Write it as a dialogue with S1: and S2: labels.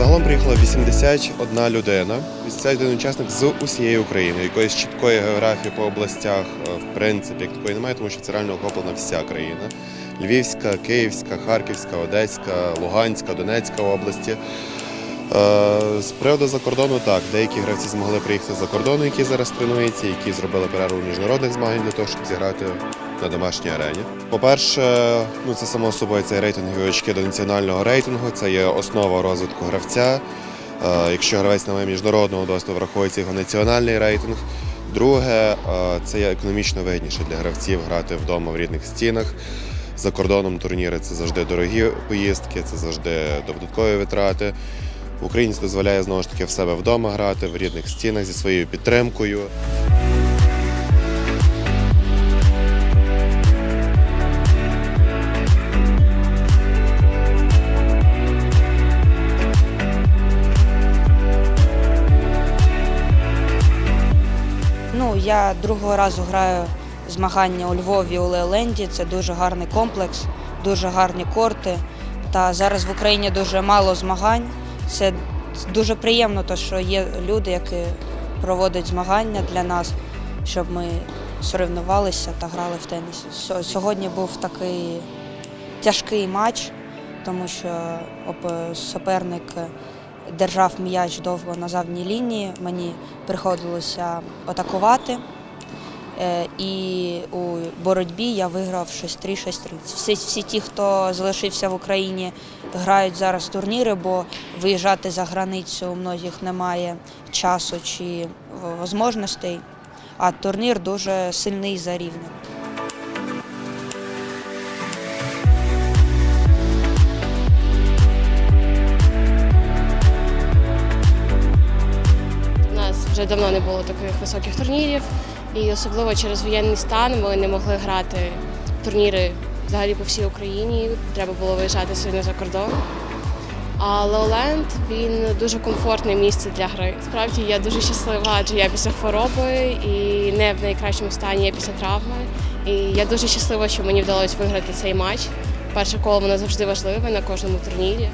S1: Леолен приїхала 81 людина, 81 учасник з усієї України. Якоїсь чіткої географії по областях, е, в принципі, як такої немає, тому що це реально охоплена вся країна. Львівська, Київська, Харківська, Одеська, Луганська, Донецька області. Е, З приводу закордону, так, деякі гравці змогли приїхати за кордону, які зараз тренуються, які зробили перерву міжнародних змагань для того, щоб зіграти на домашній арені. По-перше, ну це само собою це рейтингові очки до національного рейтингу, це є основа розвитку гравця. Е, Якщо гравець не має міжнародного досвіду, враховується його національний рейтинг. Друге, е, це є економічно вигідніше для гравців грати вдома в рідних стінах. За кордоном турніри це завжди дорогі поїздки, це завжди додаткові витрати. Це дозволяє знову ж таки в себе вдома грати, в рідних стінах зі своєю підтримкою.
S2: Я другого разу граю змагання у Львові у Леоленді. Це дуже гарний комплекс, дуже гарні корти. Та зараз в Україні дуже мало змагань. Це дуже приємно, то, що є люди, які проводять змагання для нас, щоб ми соревнувалися та грали в теніс. Сьогодні був такий тяжкий матч, тому що суперник держав м'яч довго на задній лінії. Мені приходилося атакувати. Е, І у боротьбі я виграв 6-3, 6-3. Всі, всі ті, хто залишився в Україні, грають зараз турніри, бо виїжджати за границю у многих немає часу чи можливостей. А турнір дуже сильний за рівнем.
S3: Вже давно не було таких високих турнірів, і особливо через воєнний стан ми не могли грати турніри взагалі по всій Україні. Треба було виїжджати сильно за кордон. А Леоленд він дуже комфортне місце для гри. Справді я дуже щаслива, адже я після хвороби і не в найкращому стані я після травми. І я дуже щаслива, що мені вдалося виграти цей матч. Перше коло воно завжди важливе на кожному турнірі.